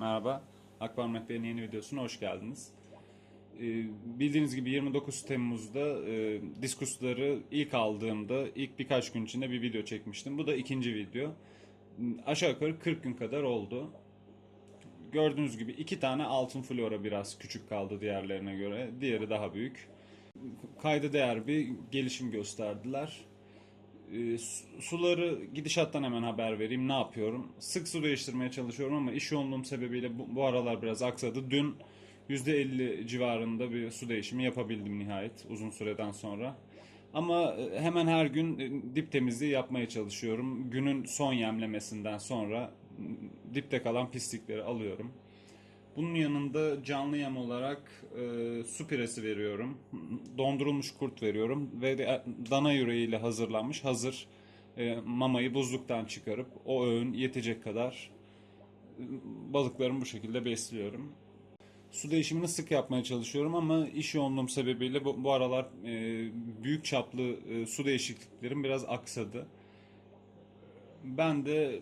Merhaba, Akvaryum Rehberi'nin yeni videosuna hoş geldiniz. Ee, bildiğiniz gibi 29 Temmuz'da e, diskusları ilk aldığımda ilk birkaç gün içinde bir video çekmiştim. Bu da ikinci video. Aşağı yukarı 40 gün kadar oldu. Gördüğünüz gibi iki tane altın flora biraz küçük kaldı diğerlerine göre. Diğeri daha büyük. Kayda değer bir gelişim gösterdiler. E, su- suları gidişattan hemen haber vereyim. Ne yapıyorum? Sık su değiştirmeye çalışıyorum ama iş yoğunluğum sebebiyle bu, bu aralar biraz aksadı. Dün %50 civarında bir su değişimi yapabildim nihayet uzun süreden sonra. Ama e, hemen her gün e, dip temizliği yapmaya çalışıyorum. Günün son yemlemesinden sonra dipte kalan pislikleri alıyorum. Bunun yanında canlı yem olarak e, su piresi veriyorum. Dondurulmuş kurt veriyorum. Ve de dana yüreğiyle hazırlanmış hazır e, mamayı buzluktan çıkarıp o öğün yetecek kadar e, balıklarımı bu şekilde besliyorum. Su değişimini sık yapmaya çalışıyorum ama iş yoğunluğum sebebiyle bu, bu aralar e, büyük çaplı e, su değişikliklerim biraz aksadı. Ben de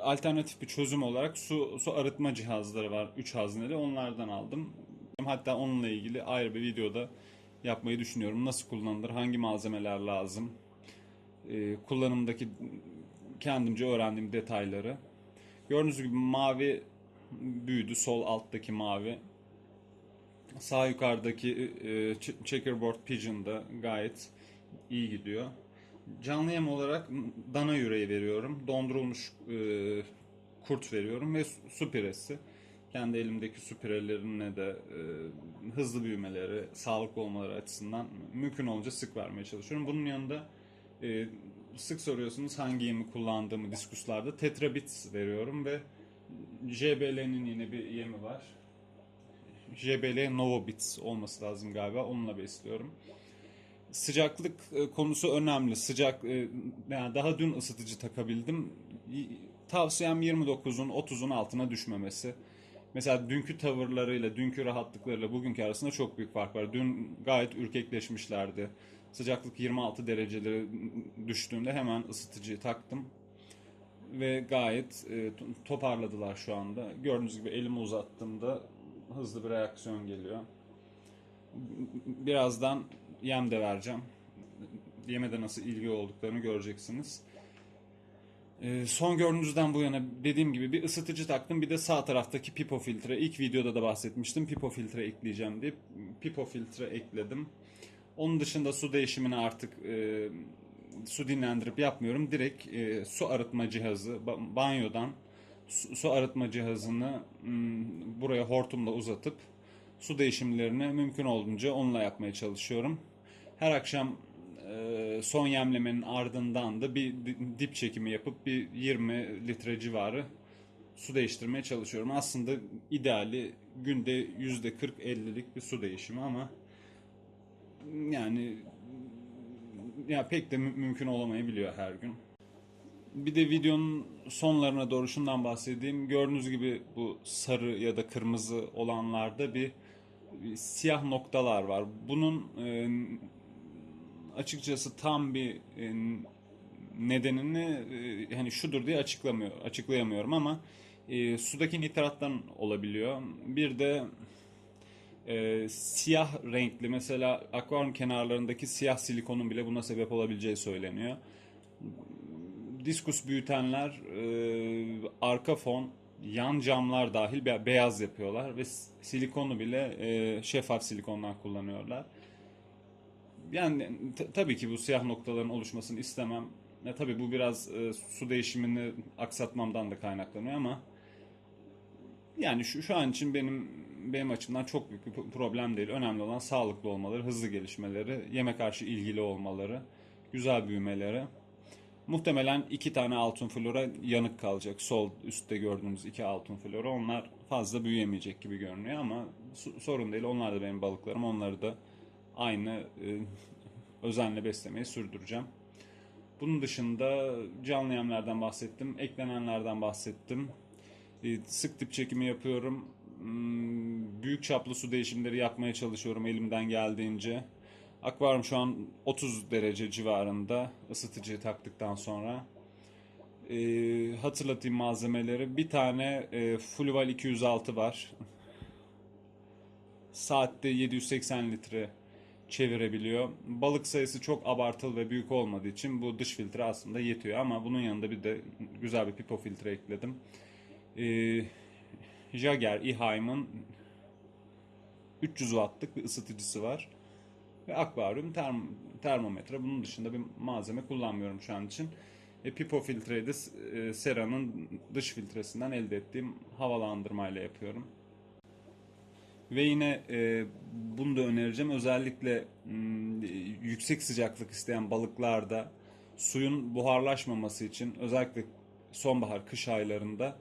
alternatif bir çözüm olarak su, su arıtma cihazları var. 3 hazneli onlardan aldım. Hatta onunla ilgili ayrı bir videoda yapmayı düşünüyorum. Nasıl kullanılır, hangi malzemeler lazım, e, kullanımdaki kendimce öğrendiğim detayları. Gördüğünüz gibi mavi büyüdü, sol alttaki mavi. Sağ yukarıdaki e, ch- checkerboard pigeon da gayet iyi gidiyor. Canlı yem olarak dana yüreği veriyorum. Dondurulmuş e, kurt veriyorum ve su- piresi. Kendi elimdeki su pirelerine de e, hızlı büyümeleri, sağlıklı olmaları açısından mümkün olunca sık vermeye çalışıyorum. Bunun yanında e, sık soruyorsunuz hangi yemi kullandığımı diskuslarda. Tetrabits veriyorum ve JBL'nin yine bir yemi var. JBL Novobits olması lazım galiba. Onunla besliyorum sıcaklık e, konusu önemli. Sıcak e, yani daha dün ısıtıcı takabildim. Tavsiyem 29'un 30'un altına düşmemesi. Mesela dünkü tavırlarıyla, dünkü rahatlıklarıyla bugünkü arasında çok büyük fark var. Dün gayet ürkekleşmişlerdi. Sıcaklık 26 dereceleri düştüğünde hemen ısıtıcıyı taktım. Ve gayet e, to- toparladılar şu anda. Gördüğünüz gibi elimi uzattığımda hızlı bir reaksiyon geliyor. Birazdan yem de vereceğim. Yeme de nasıl ilgi olduklarını göreceksiniz. Ee, son gördüğünüzden bu yana dediğim gibi bir ısıtıcı taktım. Bir de sağ taraftaki pipo filtre. İlk videoda da bahsetmiştim. Pipo filtre ekleyeceğim diye. Pipo filtre ekledim. Onun dışında su değişimini artık e, su dinlendirip yapmıyorum. Direkt e, su arıtma cihazı ba- banyodan su, su arıtma cihazını m, buraya hortumla uzatıp su değişimlerini mümkün olduğunca onunla yapmaya çalışıyorum. Her akşam e, son yemlemenin ardından da bir di- dip çekimi yapıp bir 20 litre civarı su değiştirmeye çalışıyorum. Aslında ideali günde %40-50'lik bir su değişimi ama yani ya pek de mü- mümkün olamayabiliyor her gün. Bir de videonun sonlarına doğru şundan bahsedeyim. Gördüğünüz gibi bu sarı ya da kırmızı olanlarda bir, bir siyah noktalar var. Bunun e, açıkçası tam bir e, nedenini e, hani şudur diye açıklamıyor, açıklayamıyorum ama e, sudaki nitrattan olabiliyor. Bir de e, siyah renkli mesela akvaryum kenarlarındaki siyah silikonun bile buna sebep olabileceği söyleniyor diskus büyütenler e, arka fon, yan camlar dahil be- beyaz yapıyorlar ve silikonu bile e, şeffaf silikondan kullanıyorlar. Yani tabii ki bu siyah noktaların oluşmasını istemem. Ya, tabii bu biraz e, su değişimini aksatmamdan da kaynaklanıyor ama yani şu, şu an için benim benim açımdan çok büyük bir problem değil. Önemli olan sağlıklı olmaları, hızlı gelişmeleri, yeme karşı ilgili olmaları, güzel büyümeleri. Muhtemelen iki tane altın flora yanık kalacak. Sol üstte gördüğünüz iki altın flora. Onlar fazla büyüyemeyecek gibi görünüyor ama sorun değil. Onlar da benim balıklarım. Onları da aynı e, özenle beslemeyi sürdüreceğim. Bunun dışında canlı yemlerden bahsettim. Eklenenlerden bahsettim. E, Sık dip çekimi yapıyorum. Hmm, Büyük çaplı su değişimleri yapmaya çalışıyorum elimden geldiğince. Akvaryum şu an 30 derece civarında ısıtıcıyı taktıktan sonra. Ee, hatırlatayım malzemeleri. Bir tane e, Fluval 206 var. Saatte 780 litre çevirebiliyor. Balık sayısı çok abartılı ve büyük olmadığı için bu dış filtre aslında yetiyor ama bunun yanında bir de güzel bir pipo filtre ekledim. Ee, Jager Eheim'ın 300 wattlık bir ısıtıcısı var. Ve akvaryum term- termometre. Bunun dışında bir malzeme kullanmıyorum şu an için. E, pipo filtreyi de e, Sera'nın dış filtresinden elde ettiğim havalandırmayla yapıyorum. Ve yine e, bunu da önereceğim. Özellikle m, yüksek sıcaklık isteyen balıklarda suyun buharlaşmaması için özellikle sonbahar, kış aylarında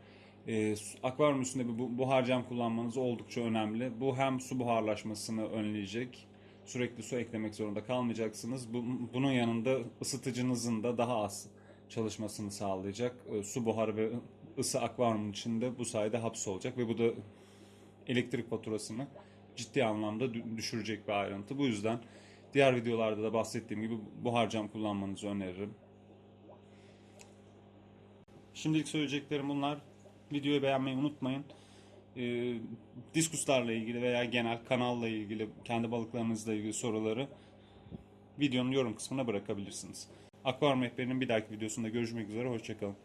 e, akvaryum üstünde bir bu- buhar cam kullanmanız oldukça önemli. Bu hem su buharlaşmasını önleyecek, sürekli su eklemek zorunda kalmayacaksınız. Bu, bunun yanında ısıtıcınızın da daha az çalışmasını sağlayacak. E, su buharı ve ısı akvaryumun içinde bu sayede hapsolacak ve bu da elektrik faturasını ciddi anlamda dü- düşürecek bir ayrıntı. Bu yüzden diğer videolarda da bahsettiğim gibi buhar cam kullanmanızı öneririm. Şimdilik söyleyeceklerim bunlar. Videoyu beğenmeyi unutmayın. Ee, diskuslarla ilgili veya genel kanalla ilgili, kendi balıklarınızla ilgili soruları videonun yorum kısmına bırakabilirsiniz. Akvaryum Rehberi'nin bir dahaki videosunda görüşmek üzere. Hoşçakalın.